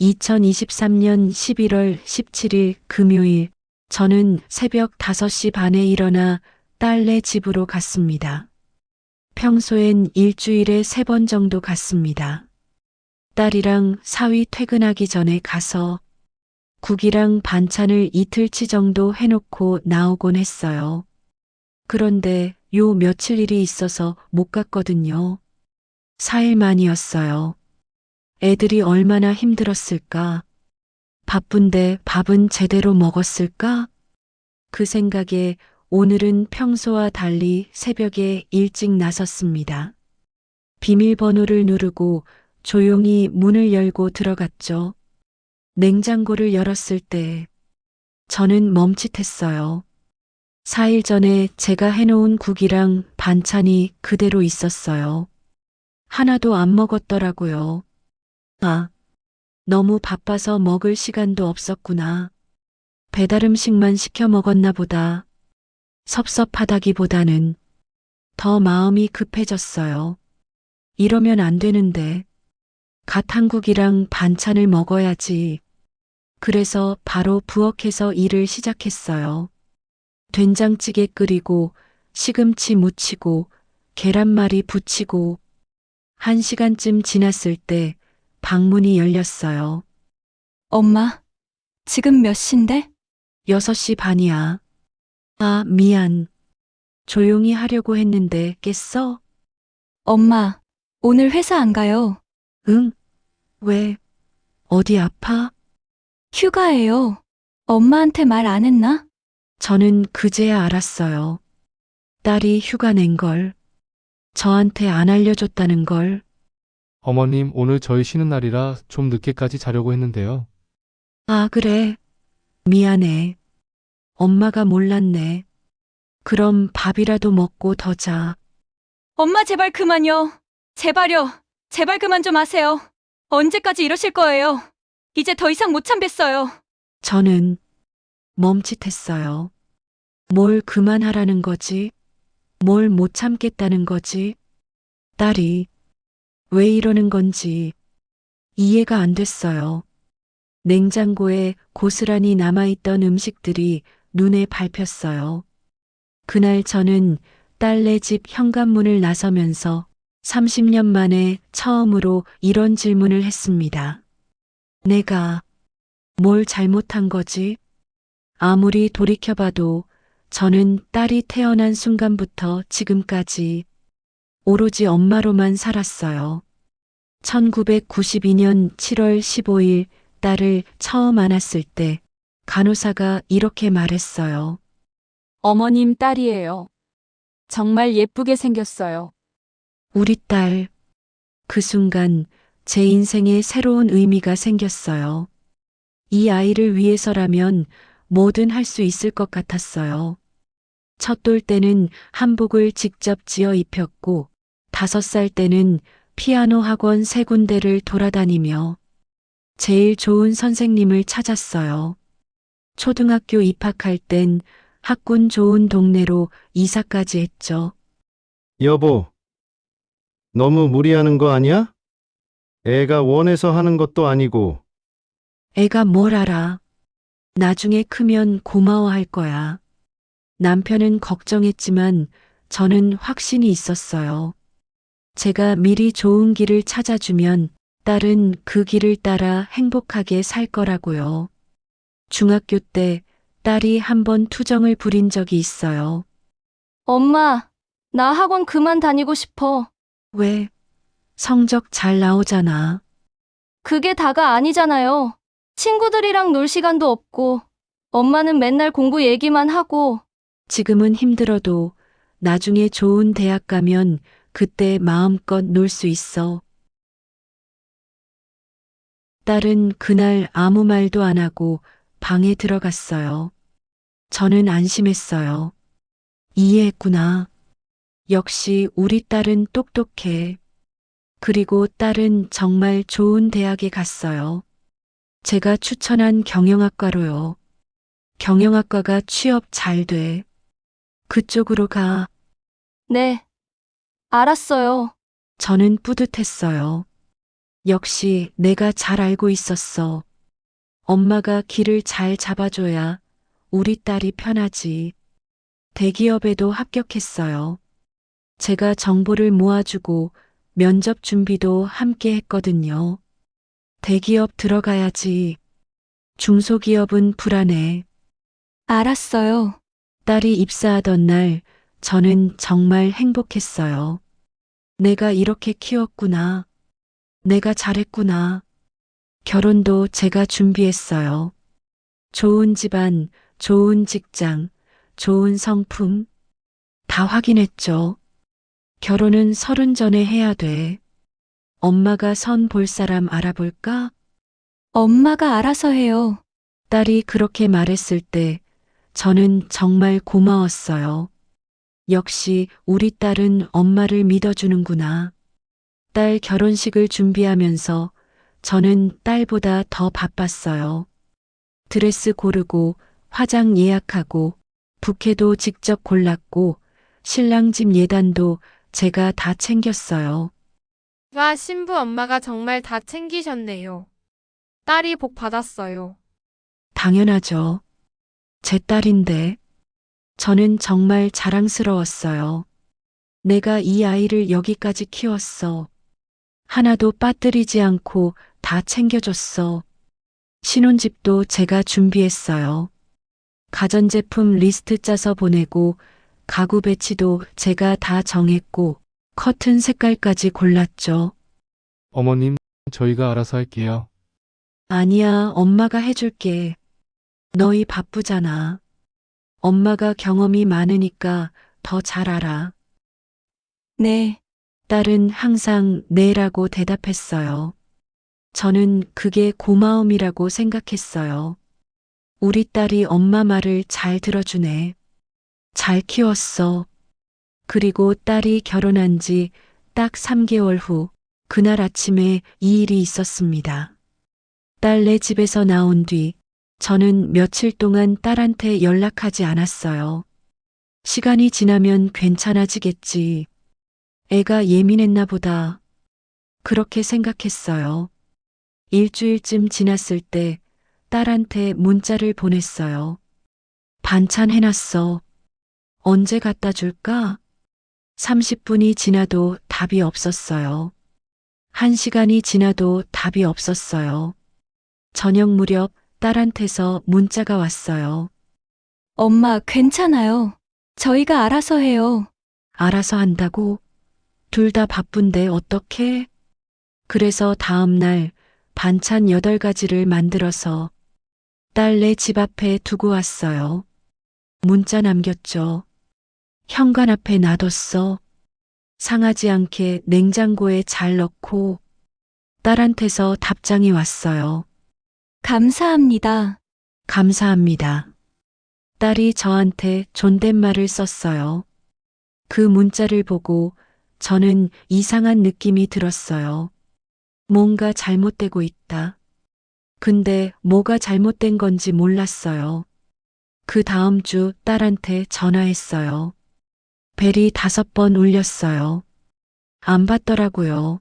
2023년 11월 17일 금요일, 저는 새벽 5시 반에 일어나 딸네 집으로 갔습니다. 평소엔 일주일에 세 번 정도 갔습니다. 딸이랑 사위 퇴근하기 전에 가서 국이랑 반찬을 이틀치 정도 해놓고 나오곤 했어요. 그런데 요 며칠 일이 있어서 못 갔거든요. 4일 만이었어요. 애들이 얼마나 힘들었을까? 바쁜데 밥은 제대로 먹었을까? 그 생각에 오늘은 평소와 달리 새벽에 일찍 나섰습니다. 비밀번호를 누르고 조용히 문을 열고 들어갔죠. 냉장고를 열었을 때 저는 멈칫했어요. 4일 전에 제가 해놓은 국이랑 반찬이 그대로 있었어요. 하나도 안 먹었더라고요. 아, 너무 바빠서 먹을 시간도 없었구나. 배달 음식만 시켜 먹었나 보다. 섭섭하다기보다는 더 마음이 급해졌어요. 이러면 안 되는데. 갓 한국이랑 반찬을 먹어야지. 그래서 바로 부엌에서 일을 시작했어요. 된장찌개 끓이고 시금치 무치고 계란말이 부치고 한 시간쯤 지났을 때 방문이 열렸어요. 엄마, 지금 몇 시인데? 6시 반이야. 아, 미안. 조용히 하려고 했는데 깼어? 엄마, 오늘 회사 안 가요. 응? 왜? 어디 아파? 휴가예요. 엄마한테 말 안 했나? 저는 그제야 알았어요. 딸이 휴가 낸 걸. 저한테 안 알려줬다는 걸. 어머님, 오늘 저희 쉬는 날이라 좀 늦게까지 자려고 했는데요. 아, 그래. 미안해. 엄마가 몰랐네. 그럼 밥이라도 먹고 더 자. 엄마 제발 그만요. 제발요. 제발 그만 좀 하세요. 언제까지 이러실 거예요? 이제 더 이상 못 참겠어요. 저는 멈칫했어요. 뭘 그만하라는 거지? 뭘 못 참겠다는 거지? 딸이 왜 이러는 건지 이해가 안 됐어요. 냉장고에 고스란히 남아있던 음식들이 눈에 밟혔어요. 그날 저는 딸네 집 현관문을 나서면서 30년 만에 처음으로 이런 질문을 했습니다. 내가 뭘 잘못한 거지? 아무리 돌이켜봐도 저는 딸이 태어난 순간부터 지금까지 오로지 엄마로만 살았어요. 1992년 7월 15일 딸을 처음 안았을 때 간호사가 이렇게 말했어요. 어머님 딸이에요. 정말 예쁘게 생겼어요. 우리 딸. 그 순간 제 인생에 새로운 의미가 생겼어요. 이 아이를 위해서라면 뭐든 할 수 있을 것 같았어요. 첫돌 때는 한복을 직접 지어 입혔고, 다섯 살 때는 피아노 학원 세 군데를 돌아다니며 제일 좋은 선생님을 찾았어요. 초등학교 입학할 땐 학군 좋은 동네로 이사까지 했죠. 여보, 너무 무리하는 거 아니야? 애가 원해서 하는 것도 아니고, 애가 뭘 알아? 나중에 크면 고마워할 거야. 남편은 걱정했지만 저는 확신이 있었어요. 제가 미리 좋은 길을 찾아주면 딸은 그 길을 따라 행복하게 살 거라고요. 중학교 때 딸이 한 번 투정을 부린 적이 있어요. 엄마, 나 학원 그만 다니고 싶어. 왜? 성적 잘 나오잖아. 그게 다가 아니잖아요. 친구들이랑 놀 시간도 없고, 엄마는 맨날 공부 얘기만 하고, 지금은 힘들어도 나중에 좋은 대학 가면 그때 마음껏 놀 수 있어. 딸은 그날 아무 말도 안 하고 방에 들어갔어요. 저는 안심했어요. 이해했구나. 역시 우리 딸은 똑똑해. 그리고 딸은 정말 좋은 대학에 갔어요. 제가 추천한 경영학과로요. 경영학과가 취업 잘 돼. 그쪽으로 가. 네. 알았어요. 저는 뿌듯했어요. 역시 내가 잘 알고 있었어. 엄마가 길을 잘 잡아줘야 우리 딸이 편하지. 대기업에도 합격했어요. 제가 정보를 모아주고 면접 준비도 함께 했거든요. 대기업 들어가야지. 중소기업은 불안해. 알았어요. 딸이 입사하던 날 저는 정말 행복했어요. 내가 이렇게 키웠구나. 내가 잘했구나. 결혼도 제가 준비했어요. 좋은 집안, 좋은 직장, 좋은 성품. 다 확인했죠. 결혼은 서른 전에 해야 돼. 엄마가 선 볼 사람 알아볼까? 엄마가 알아서 해요. 딸이 그렇게 말했을 때 저는 정말 고마웠어요. 역시 우리 딸은 엄마를 믿어주는구나. 딸 결혼식을 준비하면서 저는 딸보다 더 바빴어요. 드레스 고르고 화장 예약하고 부케도 직접 골랐고 신랑 집 예단도 제가 다 챙겼어요. 와, 신부 엄마가 정말 다 챙기셨네요. 딸이 복 받았어요. 당연하죠. 제 딸인데. 저는 정말 자랑스러웠어요. 내가 이 아이를 여기까지 키웠어. 하나도 빠뜨리지 않고 다 챙겨줬어. 신혼집도 제가 준비했어요. 가전제품 리스트 짜서 보내고 가구 배치도 제가 다 정했고 커튼 색깔까지 골랐죠. 어머님, 저희가 알아서 할게요. 아니야, 엄마가 해줄게. 너희 바쁘잖아. 엄마가 경험이 많으니까 더 잘 알아. 네. 딸은 항상 네라고 대답했어요. 저는 그게 고마움이라고 생각했어요. 우리 딸이 엄마 말을 잘 들어주네. 잘 키웠어. 그리고 딸이 결혼한 지 딱 3개월 후, 그날 아침에 이 일이 있었습니다. 딸네 집에서 나온 뒤, 저는 며칠 동안 딸한테 연락하지 않았어요. 시간이 지나면 괜찮아지겠지. 애가 예민했나 보다. 그렇게 생각했어요. 일주일쯤 지났을 때 딸한테 문자를 보냈어요. 반찬 해놨어. 언제 갖다 줄까? 30분이 지나도 답이 없었어요. 1시간이 지나도 답이 없었어요. 저녁 무렵 딸한테서 문자가 왔어요. 엄마, 괜찮아요. 저희가 알아서 해요. 알아서 한다고? 둘 다 바쁜데 어떡해? 그래서 다음 날 반찬 8가지를 만들어서 딸네 집 앞에 두고 왔어요. 문자 남겼죠. 현관 앞에 놔뒀어. 상하지 않게 냉장고에 잘 넣고 딸한테서 답장이 왔어요. 감사합니다. 감사합니다. 딸이 저한테 존댓말을 썼어요. 그 문자를 보고 저는 이상한 느낌이 들었어요. 뭔가 잘못되고 있다. 근데 뭐가 잘못된 건지 몰랐어요. 그 다음 주 딸한테 전화했어요. 벨이 다섯 번 울렸어요. 안 받더라고요.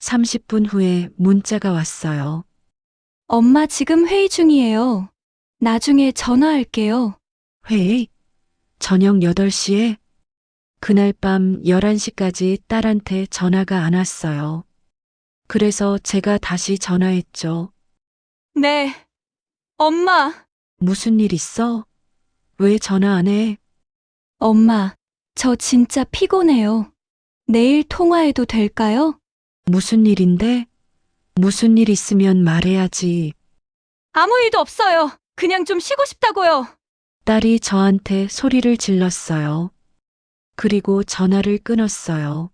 30분 후에 문자가 왔어요. 엄마 지금 회의 중이에요. 나중에 전화할게요. 회의? 저녁 8시에? 그날 밤 11시까지 딸한테 전화가 안 왔어요. 그래서 제가 다시 전화했죠. 네. 엄마, 무슨 일 있어? 왜 전화 안 해? 엄마, 저 진짜 피곤해요. 내일 통화해도 될까요? 무슨 일인데? 무슨 일 있으면 말해야지. 아무 일도 없어요. 그냥 좀 쉬고 싶다고요. 딸이 저한테 소리를 질렀어요. 그리고 전화를 끊었어요.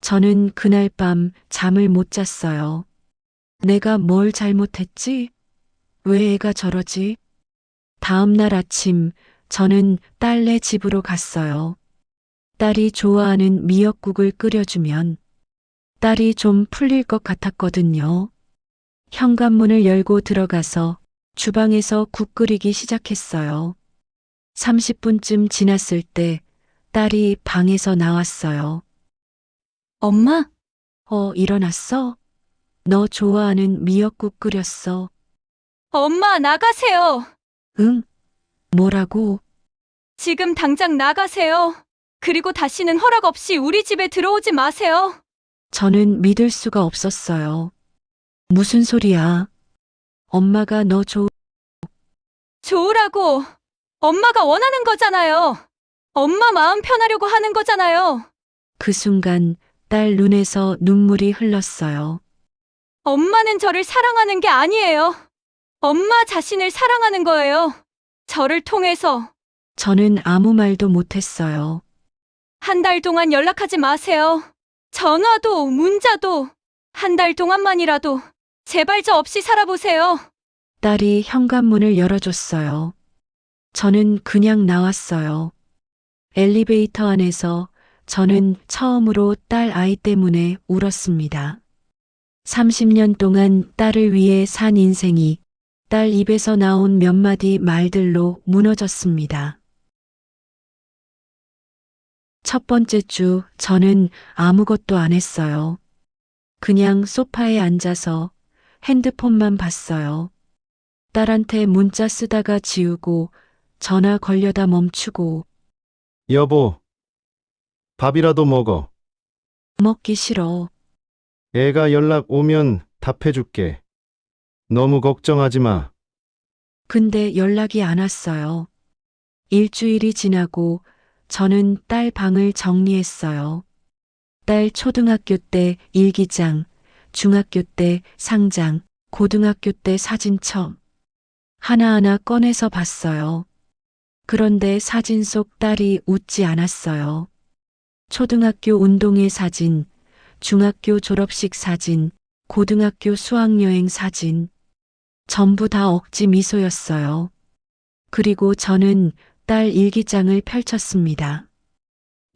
저는 그날 밤 잠을 못 잤어요. 내가 뭘 잘못했지? 왜 애가 저러지? 다음 날 아침 저는 딸네 집으로 갔어요. 딸이 좋아하는 미역국을 끓여주면 딸이 좀 풀릴 것 같았거든요. 현관문을 열고 들어가서 주방에서 국 끓이기 시작했어요. 30분쯤 지났을 때 딸이 방에서 나왔어요. 엄마, 어, 일어났어? 너 좋아하는 미역국 끓였어. 엄마, 나가세요. 응? 뭐라고? 지금 당장 나가세요. 그리고 다시는 허락 없이 우리 집에 들어오지 마세요. 저는 믿을 수가 없었어요. 무슨 소리야? 엄마가 너 좋, 좋으라고. 엄마가 원하는 거잖아요. 엄마 마음 편하려고 하는 거잖아요. 그 순간 딸 눈에서 눈물이 흘렀어요. 엄마는 저를 사랑하는 게 아니에요. 엄마 자신을 사랑하는 거예요. 저를 통해서 저는 아무 말도 못했어요. 한 달 동안 연락하지 마세요. 전화도 문자도 한 달 동안만이라도 제발 저 없이 살아보세요. 딸이 현관문을 열어줬어요. 저는 그냥 나왔어요. 엘리베이터 안에서 저는 처음으로 딸 아이 때문에 울었습니다. 30년 동안 딸을 위해 산 인생이 딸 입에서 나온 몇 마디 말들로 무너졌습니다. 첫 번째 주 저는 아무것도 안 했어요. 그냥 소파에 앉아서 핸드폰만 봤어요. 딸한테 문자 쓰다가 지우고 전화 걸려다 멈추고 여보, 밥이라도 먹어. 먹기 싫어. 애가 연락 오면 답해줄게. 너무 걱정하지 마. 근데 연락이 안 왔어요. 일주일이 지나고 저는 딸 방을 정리했어요. 딸 초등학교 때 일기장, 중학교 때 상장, 고등학교 때 사진첩. 하나하나 꺼내서 봤어요. 그런데 사진 속 딸이 웃지 않았어요. 초등학교 운동회 사진, 중학교 졸업식 사진, 고등학교 수학여행 사진. 전부 다 억지 미소였어요. 그리고 저는 딸 일기장을 펼쳤습니다.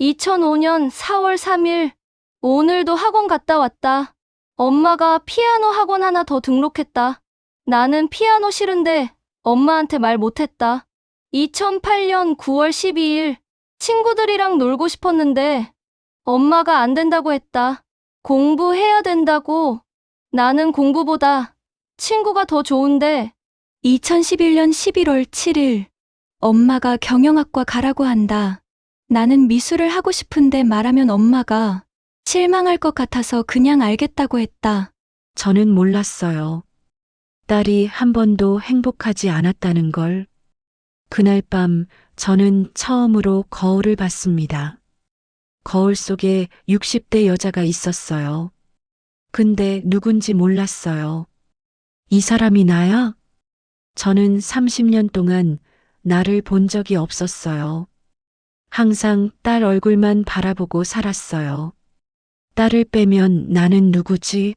2005년 4월 3일, 오늘도 학원 갔다 왔다. 엄마가 피아노 학원 하나 더 등록했다. 나는 피아노 싫은데 엄마한테 말 못했다. 2008년 9월 12일, 친구들이랑 놀고 싶었는데 엄마가 안 된다고 했다. 공부해야 된다고. 나는 공부보다 친구가 더 좋은데 2011년 11월 7일 엄마가 경영학과 가라고 한다. 나는 미술을 하고 싶은데 말하면 엄마가 실망할 것 같아서 그냥 알겠다고 했다. 저는 몰랐어요. 딸이 한 번도 행복하지 않았다는 걸. 그날 밤 저는 처음으로 거울을 봤습니다. 거울 속에 60대 여자가 있었어요. 근데 누군지 몰랐어요. 이 사람이 나야? 저는 30년 동안 나를 본 적이 없었어요. 항상 딸 얼굴만 바라보고 살았어요. 딸을 빼면 나는 누구지?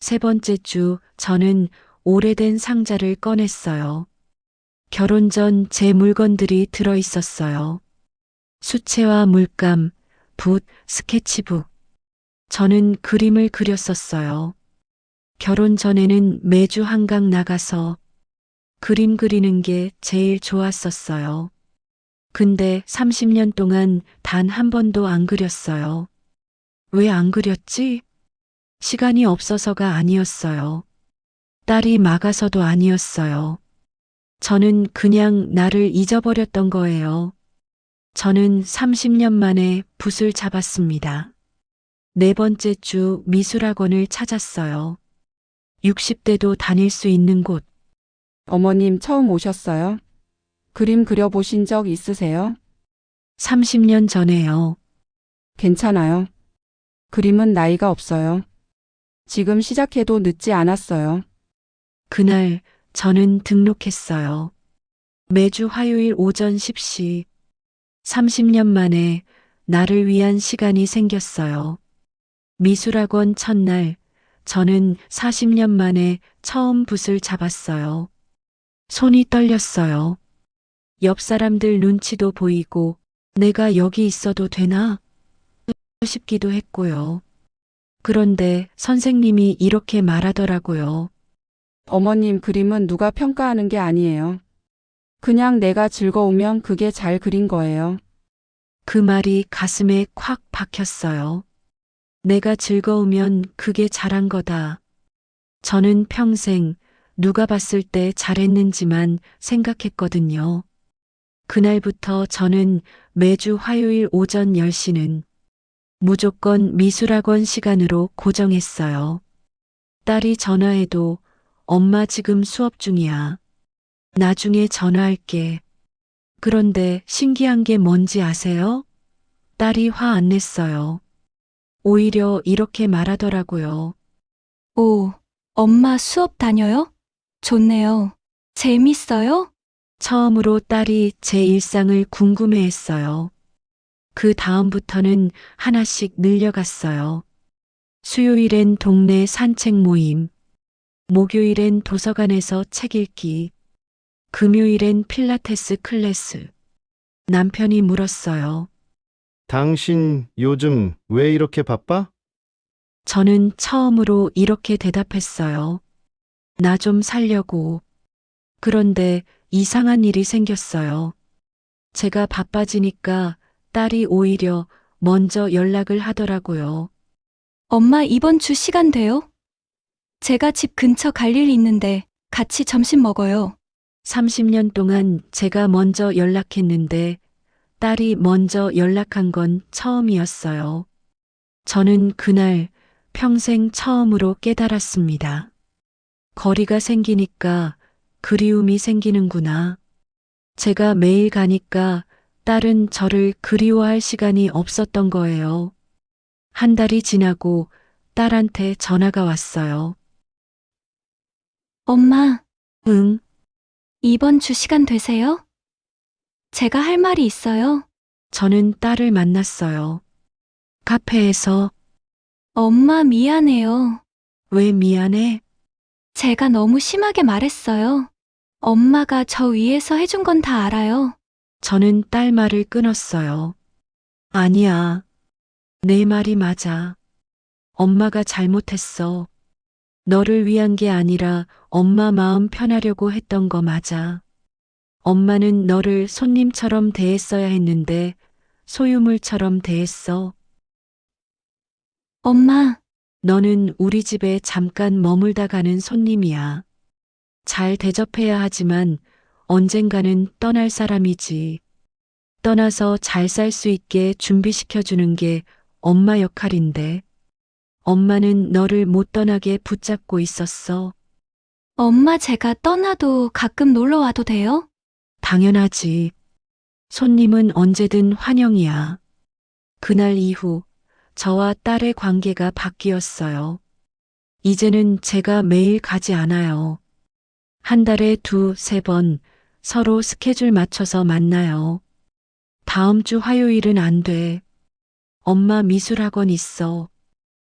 세 번째 주 저는 오래된 상자를 꺼냈어요. 결혼 전 제 물건들이 들어 있었어요. 수채화 물감, 붓, 스케치북. 저는 그림을 그렸었어요. 결혼 전에는 매주 한강 나가서 그림 그리는 게 제일 좋았었어요. 근데 30년 동안 단 한 번도 안 그렸어요. 왜 안 그렸지? 시간이 없어서가 아니었어요. 딸이 막아서도 아니었어요. 저는 그냥 나를 잊어버렸던 거예요. 저는 30년 만에 붓을 잡았습니다. 네 번째 주 미술학원을 찾았어요. 60대도 다닐 수 있는 곳. 어머님 처음 오셨어요? 그림 그려보신 적 있으세요? 30년 전에요. 괜찮아요. 그림은 나이가 없어요. 지금 시작해도 늦지 않았어요. 그날 저는 등록했어요. 매주 화요일 오전 10시. 30년 만에 나를 위한 시간이 생겼어요. 미술학원 첫날, 저는 40년 만에 처음 붓을 잡았어요. 손이 떨렸어요. 옆 사람들 눈치도 보이고, 내가 여기 있어도 되나? 싶기도 했고요. 그런데 선생님이 이렇게 말하더라고요. 어머님 그림은 누가 평가하는 게 아니에요. 그냥 내가 즐거우면 그게 잘 그린 거예요. 그 말이 가슴에 콱 박혔어요. 내가 즐거우면 그게 잘한 거다. 저는 평생 누가 봤을 때 잘했는지만 생각했거든요. 그날부터 저는 매주 화요일 오전 10시는 무조건 미술학원 시간으로 고정했어요. 딸이 전화해도 엄마 지금 수업 중이야. 나중에 전화할게. 그런데 신기한 게 뭔지 아세요? 딸이 화 안 냈어요. 오히려 이렇게 말하더라고요. 오, 엄마 수업 다녀요? 좋네요. 재밌어요? 처음으로 딸이 제 일상을 궁금해 했어요. 그 다음부터는 하나씩 늘려갔어요. 수요일엔 동네 산책 모임, 목요일엔 도서관에서 책 읽기, 금요일엔 필라테스 클래스. 남편이 물었어요. 당신 요즘 왜 이렇게 바빠? 저는 처음으로 이렇게 대답했어요. 나 좀 살려고. 그런데 이상한 일이 생겼어요. 제가 바빠지니까 딸이 오히려 먼저 연락을 하더라고요. 엄마 이번 주 시간 돼요? 제가 집 근처 갈 일 있는데 같이 점심 먹어요. 30년 동안 제가 먼저 연락했는데 딸이 먼저 연락한 건 처음이었어요. 저는 그날 평생 처음으로 깨달았습니다. 거리가 생기니까 그리움이 생기는구나. 제가 매일 가니까 딸은 저를 그리워할 시간이 없었던 거예요. 한 달이 지나고 딸한테 전화가 왔어요. 엄마, 응, 이번 주 시간 되세요? 제가 할 말이 있어요. 저는 딸을 만났어요. 카페에서 엄마 미안해요. 왜 미안해? 제가 너무 심하게 말했어요. 엄마가 저 위해서 해준 건 다 알아요. 저는 딸 말을 끊었어요. 아니야. 내 말이 맞아. 엄마가 잘못했어. 너를 위한 게 아니라 엄마 마음 편하려고 했던 거 맞아. 엄마는 너를 손님처럼 대했어야 했는데 소유물처럼 대했어. 엄마, 너는 우리 집에 잠깐 머물다 가는 손님이야. 잘 대접해야 하지만 언젠가는 떠날 사람이지. 떠나서 잘 살 수 있게 준비시켜주는 게 엄마 역할인데. 엄마는 너를 못 떠나게 붙잡고 있었어. 엄마 제가 떠나도 가끔 놀러 와도 돼요? 당연하지. 손님은 언제든 환영이야. 그날 이후 저와 딸의 관계가 바뀌었어요. 이제는 제가 매일 가지 않아요. 한 달에 두, 세 번 서로 스케줄 맞춰서 만나요. 다음 주 화요일은 안 돼. 엄마 미술학원 있어.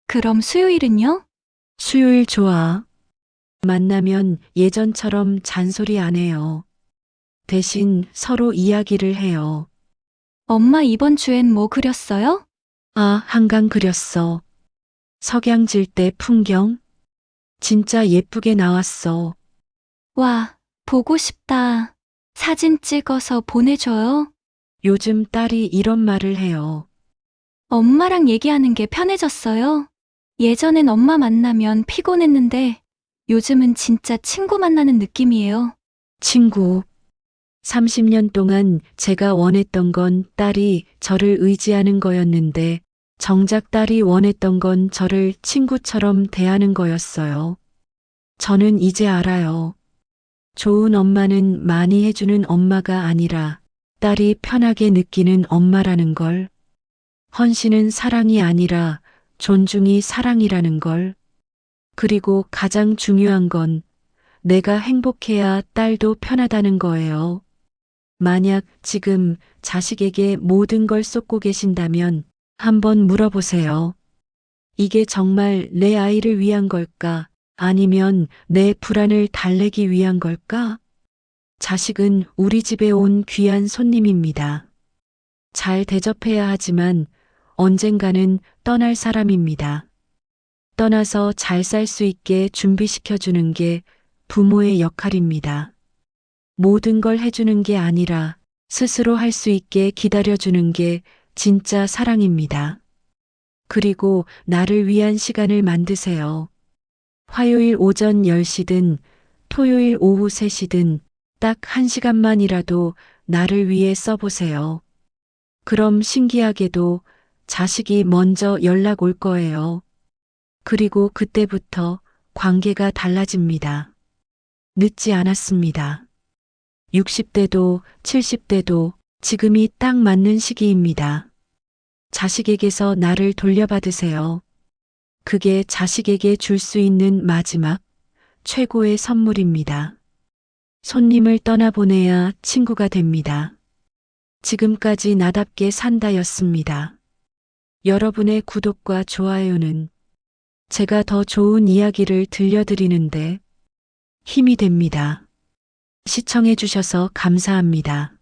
그럼 수요일은요? 수요일 좋아. 만나면 예전처럼 잔소리 안 해요. 대신 서로 이야기를 해요. 엄마 이번 주엔 뭐 그렸어요? 아, 한강 그렸어. 석양 질 때 풍경? 진짜 예쁘게 나왔어. 와, 보고 싶다. 사진 찍어서 보내줘요. 요즘 딸이 이런 말을 해요. 엄마랑 얘기하는 게 편해졌어요. 예전엔 엄마 만나면 피곤했는데 요즘은 진짜 친구 만나는 느낌이에요. 친구. 30년 동안 제가 원했던 건 딸이 저를 의지하는 거였는데 정작 딸이 원했던 건 저를 친구처럼 대하는 거였어요. 저는 이제 알아요. 좋은 엄마는 많이 해주는 엄마가 아니라 딸이 편하게 느끼는 엄마라는 걸. 헌신은 사랑이 아니라 존중이 사랑이라는 걸. 그리고 가장 중요한 건 내가 행복해야 딸도 편하다는 거예요. 만약 지금 자식에게 모든 걸 쏟고 계신다면 한번 물어보세요. 이게 정말 내 아이를 위한 걸까? 아니면 내 불안을 달래기 위한 걸까? 자식은 우리 집에 온 귀한 손님입니다. 잘 대접해야 하지만 언젠가는 떠날 사람입니다. 떠나서 잘 살 수 있게 준비시켜주는 게 부모의 역할입니다. 모든 걸 해주는 게 아니라 스스로 할 수 있게 기다려주는 게 진짜 사랑입니다. 그리고 나를 위한 시간을 만드세요. 화요일 오전 10시든 토요일 오후 3시든 딱 1시간만이라도 나를 위해 써보세요. 그럼 신기하게도 자식이 먼저 연락 올 거예요. 그리고 그때부터 관계가 달라집니다. 늦지 않았습니다. 60대도 70대도 지금이 딱 맞는 시기입니다. 자식에게서 나를 돌려받으세요. 그게 자식에게 줄 수 있는 마지막 최고의 선물입니다. 손님을 떠나보내야 친구가 됩니다. 지금까지 나답게 산다였습니다. 여러분의 구독과 좋아요는 제가 더 좋은 이야기를 들려드리는데 힘이 됩니다. 시청해주셔서 감사합니다.